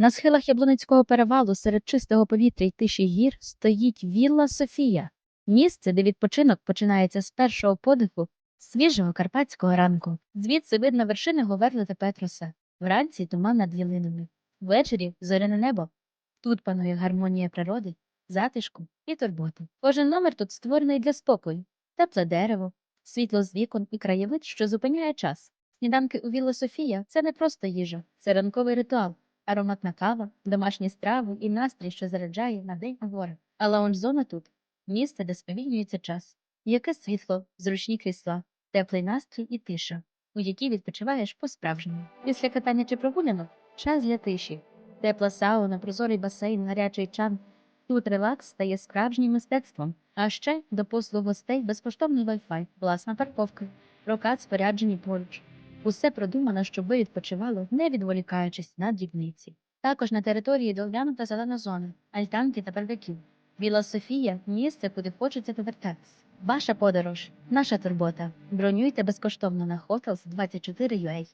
На схилах Яблуницького перевалу серед чистого повітря й тиші гір стоїть Вілла Софія, місце, де відпочинок починається з першого подиху свіжого карпатського ранку. Звідси видно вершини Говерли та Петроса, вранці туман над ялинами, ввечері зоряне небо. Тут панує гармонія природи, затишку і турботи. Кожен номер тут створений для спокою, тепле дерево, світло з вікон і краєвид, що зупиняє час. Сніданки у Вілла Софія це не просто їжа, це ранковий ритуал, ароматна кава, домашні страви і настрій, що заряджає на день гори. А лаунж-зона тут місце, де сповільнюється час. Яке світло, зручні крісла, теплий настрій і тиша, у якій відпочиваєш по-справжньому. Після катання чи прогулянок час для тиші, тепла сауна, прозорий басейн, гарячий чан. Тут релакс стає справжнім мистецтвом. А ще до послуг гостей безкоштовний Wi-Fi, власна парковка, прокат споряджені поруч. Усе продумано, щоб ви відпочивали, не відволікаючись на дрібниці. Також на території доглянута зелена зона, альтанки та барбекю. Біла Софія місце, куди хочеться повертатись. Ваша подорож, наша турбота. Бронюйте безкоштовно на Hotels24.ua.